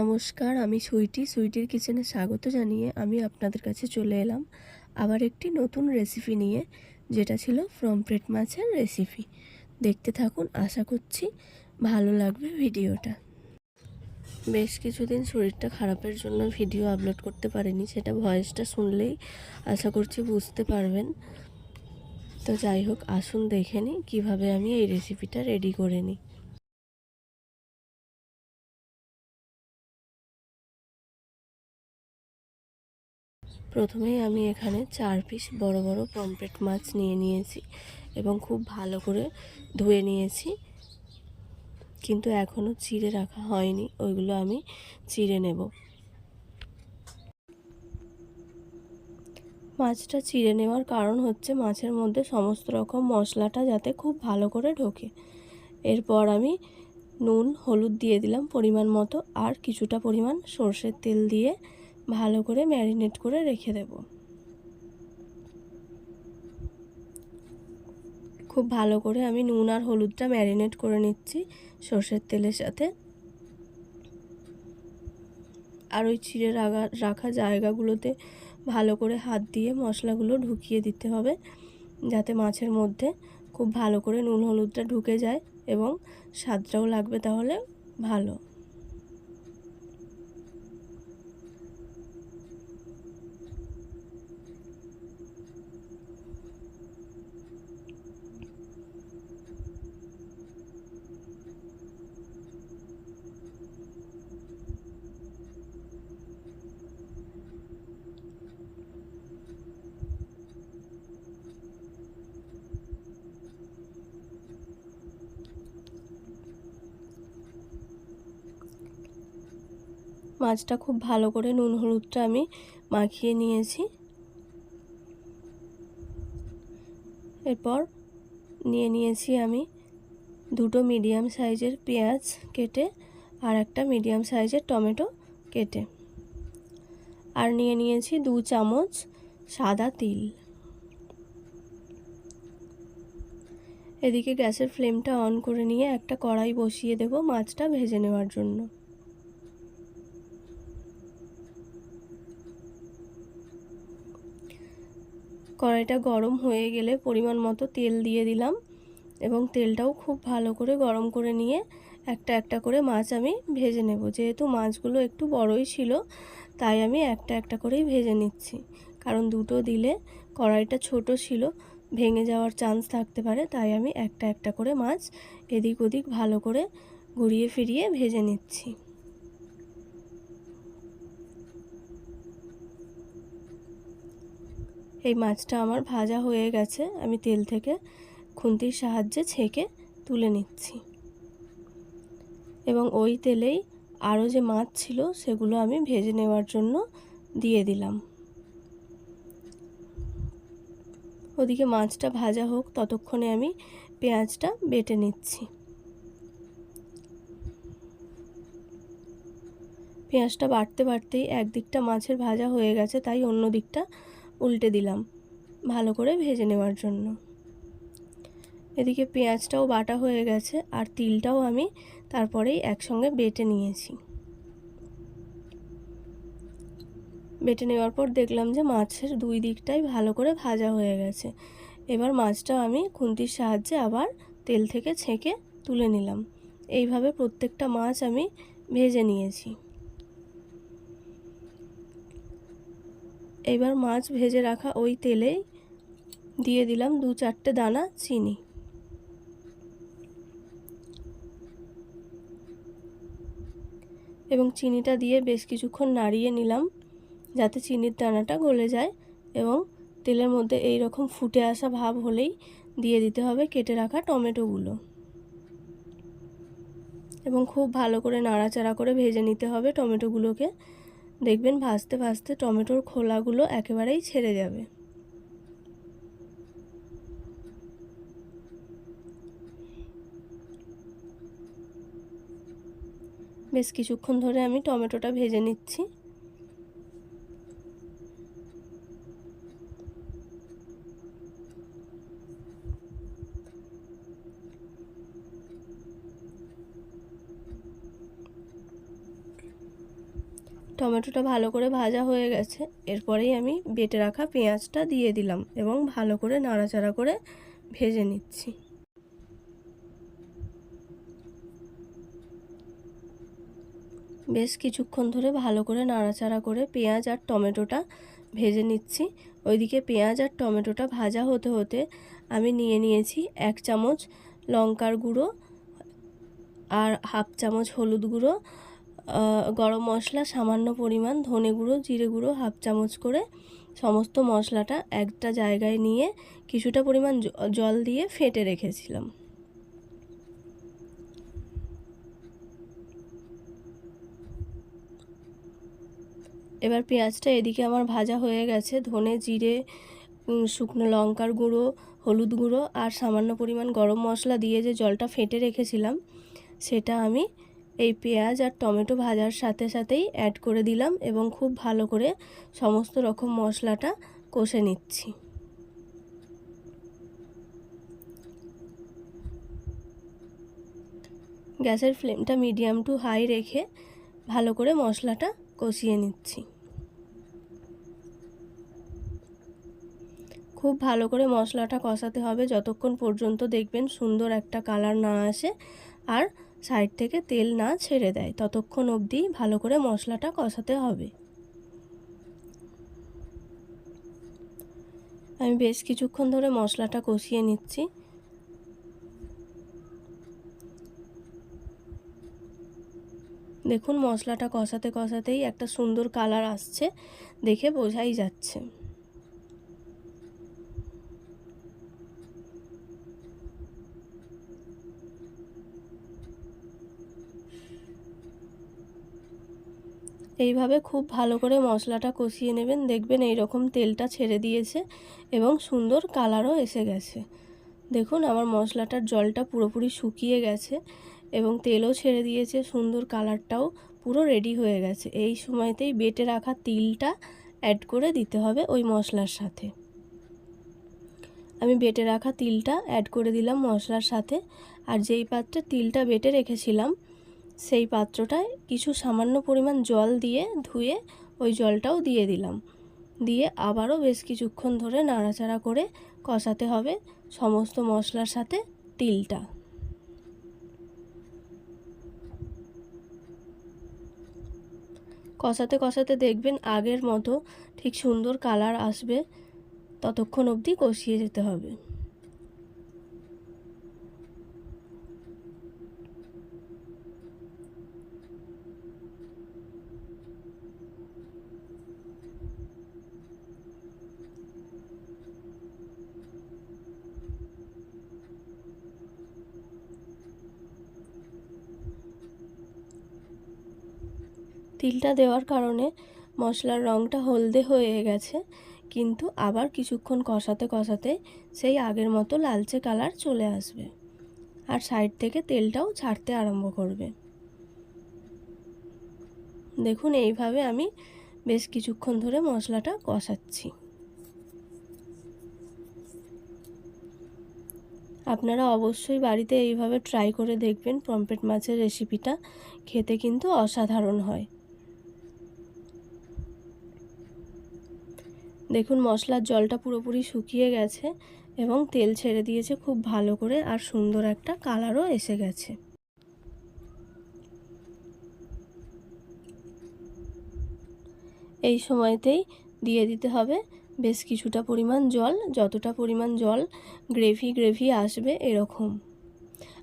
নমস্কার, আমি সুইটি। সুইটির কিচেনে স্বাগত জানিয়ে আমি আপনাদের কাছে চলে এলাম আবার একটি নতুন রেসিপি নিয়ে, যেটা ছিল ফ্রমপ্লেট মাছের রেসিপি দেখতে থাকুন, আশা করছি ভালো লাগবে ভিডিওটা। বেশ কিছুদিন শরীরটা খারাপের জন্য ভিডিও আপলোড করতে পারিনি, সেটা ভয়েসটা শুনলেই আশা করছি বুঝতে পারবেন। তো যাই হোক, আসুন দেখে নিই কীভাবে আমি এই রেসিপিটা রেডি করে নিই। প্রথমেই আমি এখানে চার পিস বড় বড় পমপ্লেট মাছ নিয়ে নিয়েছি এবং খুব ভালো করে ধুয়ে নিয়েছি। কিন্তু এখনও চিড়ে রাখা হয়নি, ওইগুলো আমি চিড়ে নেব। মাছটা চিড়ে নেওয়ার কারণ হচ্ছে মাছের মধ্যে সমস্ত রকম মশলাটা যাতে খুব ভালো করে ঢোকে। এরপর আমি নুন, হলুদ দিয়ে দিলাম পরিমাণ মতো, আর কিছুটা পরিমাণ সর্ষের তেল দিয়ে ভালো করে ম্যারিনেট করে রেখে দেব। খুব ভালো করে আমি নুন আর হলুদটা ম্যারিনেট করে নিচ্ছি সর্ষের তেলের সাথে। আর ওই চিড়ে রাখা রাখা জায়গাগুলোতে ভালো করে হাত দিয়ে মশলাগুলো ঢুকিয়ে দিতে হবে, যাতে মাছের মধ্যে খুব ভালো করে নুন হলুদটা ঢুকে যায় এবং স্বাদটাও লাগবে তাহলে ভালো। মাছটা খুব ভালো করে নুন হলুদটা আমি মাখিয়ে নিয়েছি। এরপর নিয়ে নিয়েছি আমি দুটো মিডিয়াম সাইজের পেঁয়াজ কেটে আর একটা মিডিয়াম সাইজের টমেটো কেটে। আর নিয়ে নিয়েছি দু চামচ সাদা তিল। এদিকে গ্যাসের ফ্লেমটা অন করে নিয়ে একটা কড়াই বসিয়ে দেব মাছটা ভেজে নেওয়ার জন্য। কড়াইটা গরম হয়ে গেলে পরিমাণ মতো তেল দিয়ে দিলাম এবং তেলটাও খুব ভালো করে গরম করে নিয়ে একটা একটা করে মাছ আমি ভেজে নেব। যেহেতু মাছগুলো একটু বড়ই ছিল, তাই আমি একটা একটা করেই ভেজে নিচ্ছি। কারণ দুটো দিলে কড়াইটা ছোট ছিল, ভেঙে যাওয়ার চান্স থাকতে পারে, তাই আমি একটা একটা করে মাছ এদিক ওদিক ভালো করে ঘুরিয়ে ফিরিয়ে ভেজে নিচ্ছি। এই মাছটা আমার ভাজা হয়ে গেছে, আমি তেল থেকে খুন্তির সাহায্যে ছেঁকে তুলে নিচ্ছি। এবং ওই তেলেই আরও যে মাছ ছিল, সেগুলো আমি ভেজে নেওয়ার জন্য দিয়ে দিলাম। ওদিকে মাছটা ভাজা হোক, ততক্ষণে আমি পেঁয়াজটা বেটে নিচ্ছি। পেঁয়াজটা বাড়তে বাড়তেই একদিকটা মাছের ভাজা হয়ে গেছে, তাই অন্য দিকটা উল্টে দিলাম, ভালো করে ভেজে নেওয়ার জন্য। এদিকে পেঁয়াজটাও বাটা হয়ে গেছে আর তিলটাও আমি তারপরেই একসঙ্গে বেটে নিয়েছি। বেটে নেওয়ার পর দেখলাম যে মাছের দুই দিকটাই ভালো করে ভাজা হয়ে গেছে। এবার মাছটা আমি খুন্তির সাহায্যে আবার তেল থেকে ছেঁকে তুলে নিলাম। এইভাবে প্রত্যেকটা মাছ আমি ভেজে নিয়েছি। এবার মাছ ভেজে রাখা ওই তেলেই দিয়ে দিলাম দু চারটে দানা চিনি। এবং চিনিটা দিয়ে বেশ কিছুক্ষণ নাড়িয়ে নিলাম যাতে চিনির দানাটা গলে যায় এবং তেলের মধ্যে এই রকম ফুটে আসা ভাব হলেই দিয়ে দিতে হবে কেটে রাখা টমেটোগুলো। এবং খুব ভালো করে নাড়াচাড়া করে ভেজে নিতে হবে টমেটোগুলোকে। দেখবেন ভাজতে ভাজতে টমেটোর খোলাগুলো একেবারেই ছেড়ে যাবে। বেশ কিছুক্ষণ ধরে আমি টমেটোটা ভেজে নিচ্ছি। টমেটোটা ভালো করে ভাজা হয়ে গেছে। এরপরেই আমি বেটে রাখা পেঁয়াজটা দিয়ে দিলাম এবং ভালো করে নাড়াচাড়া করে ভেজে নিচ্ছি। বেশ কিছুক্ষণ ধরে ভালো করে নাড়াচাড়া করে পেঁয়াজ আর টমেটোটা ভেজে নিচ্ছি। ওইদিকে পেঁয়াজ আর টমেটোটা ভাজা হতে হতে আমি নিয়ে নিয়েছি এক চামচ লঙ্কার গুঁড়ো আর হাফ চামচ হলুদ গুঁড়ো গরম মশলা, সামান্য পরিমাণ ধনে গুঁড়ো, জিরে গুঁড়ো, হাফ চামচ করে সমস্ত মশলাটা একটা জায়গায় নিয়ে কিছুটা পরিমাণ জল দিয়ে ফেটে রেখেছিলাম। এবার পেঁয়াজটা এদিকে আমার ভাজা হয়ে গেছে। ধনে, জিরে শুকনো লঙ্কার গুঁড়ো, হলুদ গুঁড়ো আর সামান্য পরিমাণ গরম মশলা দিয়ে যে জলটা ফেটে রেখেছিলাম, সেটা আমি এই পেঁয়াজ আর টমেটো ভাজার সাথে সাথেই অ্যাড করে দিলাম এবং খুব ভালো করে সমস্ত রকম মশলাটা কষে নিচ্ছি। গ্যাসের ফ্লেমটা মিডিয়াম টু হাই রেখে ভালো করে মশলাটা কষিয়ে নিচ্ছি। খুব ভালো করে মশলাটা কষাতে হবে, যতক্ষণ পর্যন্ত দেখবেন সুন্দর একটা কালার না আসে। আর সাইড থেকে তেল না ছেড়ে দেয়। ততক্ষণ অবধি ভালো করে মশলাটা কষাতে হবে। আমি বেশ কিছুক্ষণ ধরে মশলাটা কষিয়ে নিচ্ছি। দেখুন, মশলাটা কষাতে কষাতেই একটা সুন্দর কালার আসছে। দেখে বোঝাই যাচ্ছে। এইভাবে খুব ভালো করে মশলাটা কষিয়ে নেবেন। দেখবেন এই রকম তেলটা ছেড়ে দিয়েছে এবং সুন্দর কালারও এসে গেছে। দেখুন, আমার মশলাটার জলটা পুরোপুরি শুকিয়ে গেছে এবং তেলও ছেড়ে দিয়েছে, সুন্দর কালারটাও পুরো রেডি হয়ে গেছে। এই সময়তেই বেটে রাখা তিলটা অ্যাড করে দিতে হবে ওই মশলার সাথে। আমি বেটে রাখা তিলটা অ্যাড করে দিলাম মশলার সাথে। আর যেই পাত্রে তিলটা বেটে রেখেছিলাম সেই পাত্রটায় কিছু সামান্য পরিমাণ জল দিয়ে ধুয়ে ওই জলটাও দিয়ে দিলাম। দিয়ে আবারও বেশ কিছুক্ষণ ধরে নাড়াচাড়া করে কষাতে হবে সমস্ত মশলার সাথে তিলটা। কষাতে কষাতে দেখবেন আগের মতো ঠিক সুন্দর কালার আসবে, ততক্ষণ অবধি কষিয়ে যেতে হবে। তিলটা দেওয়ার কারণে মশলার রঙটা হলদে হয়ে গেছে, কিন্তু আবার কিছুক্ষণ কষাতে কষাতে সেই আগের মতো লালচে কালার চলে আসবে আর সাইড থেকে তেলটাও ছাড়তে আরম্ভ করবে। দেখুন, এইভাবে আমি বেশ কিছুক্ষণ ধরে মশলাটা কষাচ্ছি। আপনারা অবশ্যই বাড়িতে এইভাবে ট্রাই করে দেখবেন, পম্পেট মাছের রেসিপিটা খেতে কিন্তু অসাধারণ হয়। দেখুন মশলার জলটা পুরোপুরি শুকিয়ে গেছে এবং তেল ছেড়ে দিয়েছে খুব ভালো করে আর সুন্দর একটা কালারও এসে গেছে। এই সময়তেই দিয়ে দিতে হবে বেশ কিছুটা পরিমাণ জল, যতটা পরিমাণ জল গ্রেভি গ্রেভি আসবে এরকম।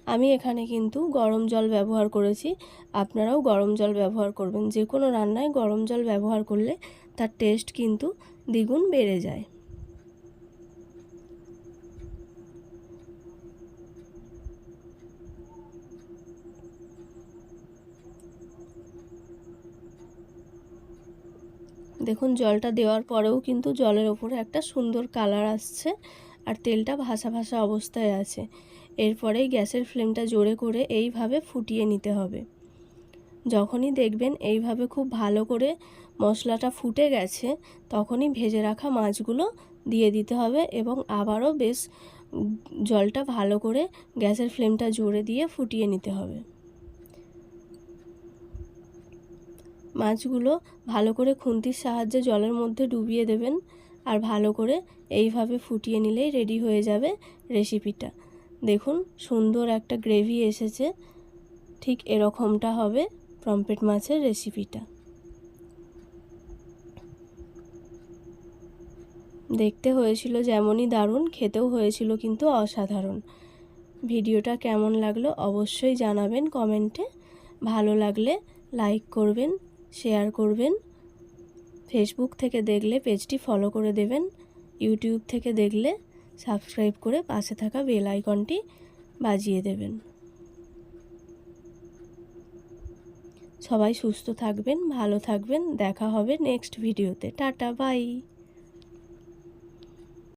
আমি এখানে কিন্তু গরম জল ব্যবহার করেছি, আপনারাও গরম জল ব্যবহার করবেন। যে কোনো রান্নায় গরম জল ব্যবহার করলে তার টেস্ট কিন্তু দ্বিগুণ বেড়ে যায়। দেখুন, জলটা দেওয়ার পরেও কিন্তু জলের ওপরে একটা সুন্দর কালার আসছে আর তেলটা ভাসা ভাসা অবস্থায় আছে। এরপরেই গ্যাসের ফ্লেমটা জোরে করে এইভাবে ফুটিয়ে নিতে হবে। যখনই দেখবেন এইভাবে খুব ভালো করে মশলাটা ফুটে গেছে, তখনই ভেজে রাখা মাছগুলো দিয়ে দিতে হবে এবং আবারও বেশ জলটা ভালো করে গ্যাসের ফ্লেমটা জোরে দিয়ে ফুটিয়ে নিতে হবে। মাছগুলো ভালো করে খুন্তির সাহায্যে জলের মধ্যে ডুবিয়ে দেবেন আর ভালো করে এইভাবে ফুটিয়ে নিলেই রেডি হয়ে যাবে রেসিপিটা। দেখুন, সুন্দর একটা গ্রেভি এসেছে, ঠিক এরকমটা হবে পমফ্রেট মাছের রেসিপিটা। দেখতে হয়েছিল যেমনই দারুণ, খেতেও হয়েছিল কিন্তু অসাধারণ। ভিডিওটা কেমন লাগল অবশ্যই জানাবেন কমেন্টে। ভালো লাগলে লাইক করবেন, শেয়ার করবেন। ফেসবুক থেকে দেখলে পেজটি ফলো করে দেবেন। ইউটিউব থেকে দেখলে সাবস্ক্রাইব করে পাশে থাকা বেল আইকনটি বাজিয়ে দেবেন। সবাই সুস্থ থাকবেন, ভালো থাকবেন। দেখা হবে নেক্সট ভিডিওতে টাটা বাই